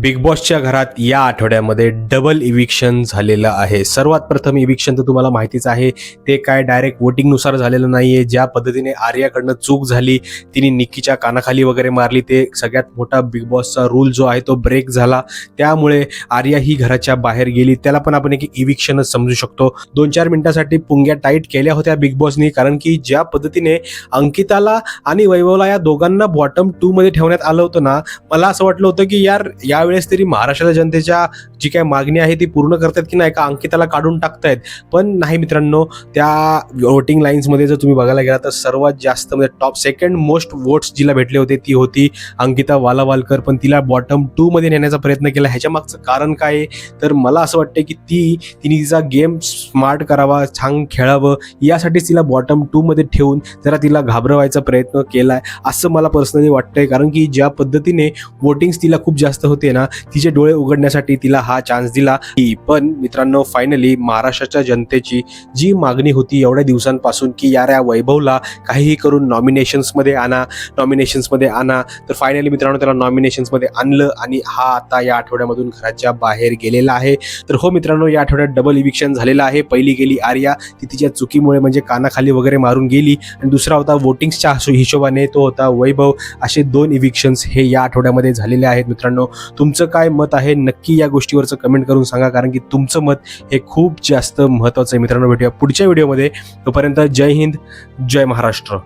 Big बॉसच्या घरात या आठवड्यामध्ये डबल इविक्शन झालेलं आहे. सर्वात प्रथम इविक्शन तर तुम्हाला माहितीच आहे ते काय डायरेक्ट वोटिंगनुसार झालेलं नाही आहे ज्या पद्धतीने आर्याकडनं चूक झाली तिने निक्कीच्या कानाखाली वगैरे मारली ते सगळ्यात मोठा बिग बॉसचा रूल जो आहे तो ब्रेक झाला. त्यामुळे आर्या ही घराच्या बाहेर गेली. त्याला पण आपण एक इविक्शनच समजू शकतो. दोन चार मिनिटासाठी पुंग्या टाईट केल्या होत्या बिग बॉसनी कारण की ज्या पद्धतीने अंकिताला आणि वैभवला या दोघांना बॉटम टू मध्ये ठेवण्यात आलं होतं ना मला असं वाटलं होतं की यार या यावेळेस तरी महाराष्ट्राच्या जनतेच्या जी काय मागणी आहे ती पूर्ण करतात की नाही का अंकिताला काढून टाकतायत. पण नाही मित्रांनो त्या वोटिंग लाईन्समध्ये जर तुम्ही बघायला गेला तर सर्वात जास्त म्हणजे टॉप सेकंड मोस्ट वोट्स जिला भेटले होते ती होती अंकिता वालावालकर. पण तिला बॉटम टू मध्ये नेण्याचा प्रयत्न केला. ह्याच्या मागचं कारण काय आहे? तर मला असं वाटतं की ती तिने तिचा गेम स्मार्ट करावा छान खेळावं यासाठीच तिला बॉटम टू मध्ये ठेवून जरा तिला घाबरवायचा प्रयत्न केला आहे असं मला पर्सनली वाटतंय. कारण की ज्या पद्धतीने वोटिंग्स तिला खूप जास्त होते ना तिचे डोळे उघडण्यासाठी तिला हा चान्स दिला की पण मित्रांनो फायनली महाराष्ट्राच्या जनतेची जी मागणी होती एवढ्या दिवसांपासून की यार या वैभवला काहीही करून नॉमिनेशन्समध्ये आणा नॉमिनेशन्समध्ये आणा तर फायनली मित्रांनो त्याला नॉमिनेशन्समध्ये आणलं आणि हा आता या आठवड्यामधून घराच्या बाहेर गेलेला आहे. तर हो मित्रांनो या आठवड्यात डबल इविक्शन झालेलं आहे. पहिली गेली आर्या ती तिच्या चुकीमुळे म्हणजे कानाखाली वगैरे मारून गेली. आणि दुसरा होता वोटिंग्सच्या हिशोबाने तो होता वैभव. असे दोन इविक्शन्स हे या आठवड्यामध्ये झालेले आहेत मित्रांनो. तुमचं काय मत आहे? नक्की या गोष्टीवरचं कमेंट करून सांगा कारण की तुमचं मत हे खूप जास्त महत्त्वाचं आहे. मित्रांनो भेटूया पुढच्या व्हिडिओमध्ये तोपर्यंत जय हिंद जय महाराष्ट्र.